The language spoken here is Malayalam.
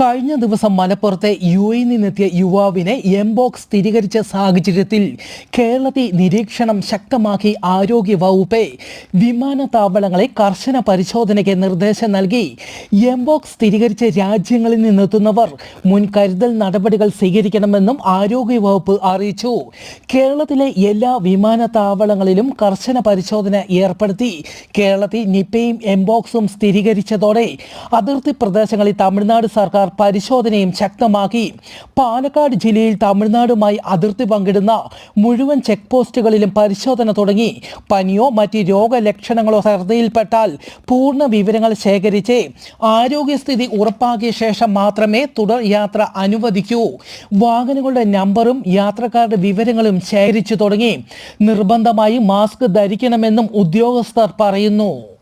കഴിഞ്ഞ ദിവസം മലപ്പുറത്തെ യു എയിൽ നിന്നെത്തിയ യുവാവിനെ എംബോക്സ് സ്ഥിരീകരിച്ച സാഹചര്യത്തിൽ കേരളത്തിൽ നിരീക്ഷണം ശക്തമാക്കി ആരോഗ്യ വകുപ്പ് വിമാനത്താവളങ്ങളെ കർശന പരിശോധനയ്ക്ക് നിർദ്ദേശം നൽകി. എംബോക്സ് സ്ഥിരീകരിച്ച രാജ്യങ്ങളിൽ നിന്നെത്തുന്നവർ മുൻകരുതൽ നടപടികൾ സ്വീകരിക്കണമെന്നും ആരോഗ്യ വകുപ്പ് അറിയിച്ചു. കേരളത്തിലെ എല്ലാ വിമാനത്താവളങ്ങളിലും കർശന പരിശോധന ഏർപ്പെടുത്തി. കേരളത്തിൽ നിപ്പയും എംബോക്സും സ്ഥിരീകരിച്ചതോടെ അതിർത്തി പ്രദേശങ്ങളിൽ തമിഴ്നാട് സർക്കാർ പരിശോധനയും ശക്തമാക്കി. പാലക്കാട് ജില്ലയിൽ തമിഴ്നാടുമായി അതിർത്തി പങ്കിടുന്ന മുഴുവൻ ചെക്ക് പോസ്റ്റുകളിലും പരിശോധന തുടങ്ങി. പനിയോ മറ്റ് രോഗലക്ഷണങ്ങളോ ശ്രദ്ധയിൽപ്പെട്ടാൽ പൂർണ വിവരങ്ങൾ ശേഖരിച്ച് ആരോഗ്യസ്ഥിതി ഉറപ്പാക്കിയ ശേഷം മാത്രമേ തുടർ യാത്ര അനുവദിക്കൂ. വാഹനങ്ങളുടെ നമ്പറും യാത്രക്കാരുടെ വിവരങ്ങളും ശേഖരിച്ചു തുടങ്ങി. നിർബന്ധമായി മാസ്ക് ധരിക്കണമെന്നും ഉദ്യോഗസ്ഥർ പറയുന്നു.